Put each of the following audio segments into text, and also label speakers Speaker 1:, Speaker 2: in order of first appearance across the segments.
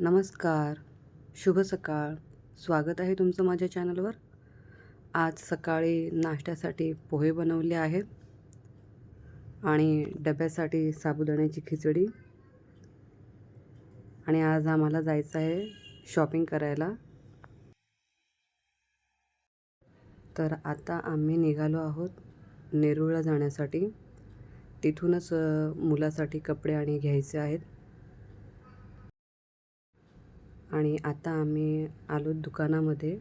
Speaker 1: नमस्कार. शुभ सकाळ. स्वागत आहे तुमचं माझ्या चॅनलवर. आज सकाळी नाश्त्यासाठी पोहे बनवले आहेत आणि डब्यासाठी साबुदाण्याची खिचडी. आणि आज आम्हाला जायचं आहे शॉपिंग करायला. तर आता आम्ही निघालो आहोत नेरूळला जाण्यासाठी. तिथूनच मुलासाठी कपडे आणि घ्यायचे आहेत. आणि आता आम्ही आलो दुकानामध्ये.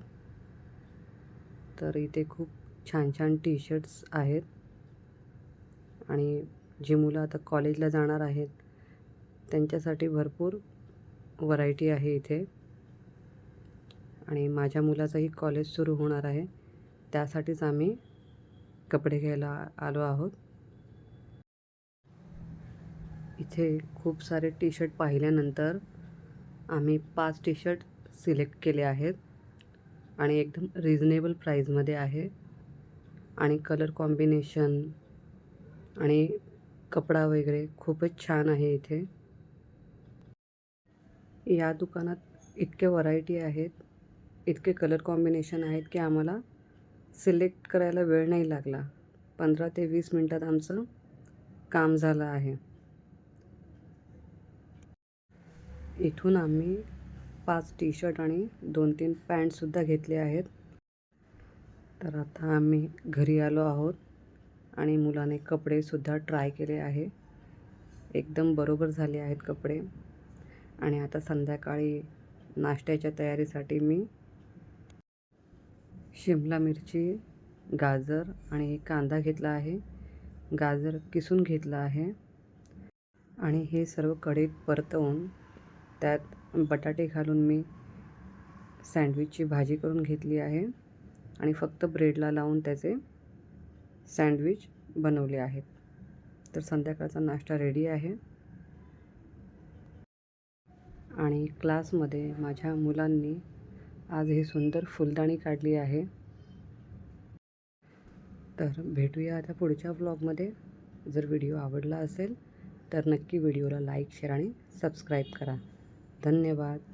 Speaker 1: तर इथे खूप छान छान टी शर्ट्स आहेत. आणि जी मुलं आता कॉलेजला जाणार आहेत त्यांच्यासाठी भरपूर व्हरायटी आहे इथे. आणि माझ्या मुलाचंही कॉलेज सुरू होणार आहे. त्यासाठीच आम्ही कपडे घ्यायला आलो आहोत. इथे खूप सारे टी शर्ट पाहिल्यानंतर आम्ही पाच टी शर्ट सिलेक्ट केले आहेत आणि एकदम रिजनेबल प्राईजमध्ये आहे. आणि कलर कॉम्बिनेशन आणि कपडा वगैरे खूपच छान आहे इथे. या दुकानात इतके व्हरायटी आहेत इतके कलर कॉम्बिनेशन आहेत की आम्हाला सिलेक्ट करायला वेळ नाही लागला. पंधरा ते वीस मिनटात आमचं काम झालं आहे. इथून आम्ही पाच टी शर्ट आणि दोन तीन पॅन्टसुद्धा घेतले आहेत. तर आता आम्ही घरी आलो आहोत आणि मुलाने कपडेसुद्धा ट्राय केले आहे. एकदम बरोबर झाले आहेत कपडे. आणि आता संध्याकाळी नाश्त्याच्या तयारीसाठी मी शिमला मिरची गाजर आणि कांदा घेतला आहे. गाजर किसून घेतला आहे. आणि हे सर्व कढईत परतवून त्यात बटाटे घालून मी सँडविचची भाजी करून घेतली आहे आणि फक्त ब्रेडला लावून त्याचे सँडविच बनवले आहेत. तर संध्याकाळचा नाश्ता रेडी आहे. आणि क्लासमध्ये माझ्या मुलांनी आज ही सुंदर फुलदाणी काढली आहे. तर भेटूया आता पुढच्या व्लॉगमध्ये जर व्हिडिओ आवडला असेल तर नक्की व्हिडिओला लाईक शेअर आणि सबस्क्राईब करा. धन्यवाद.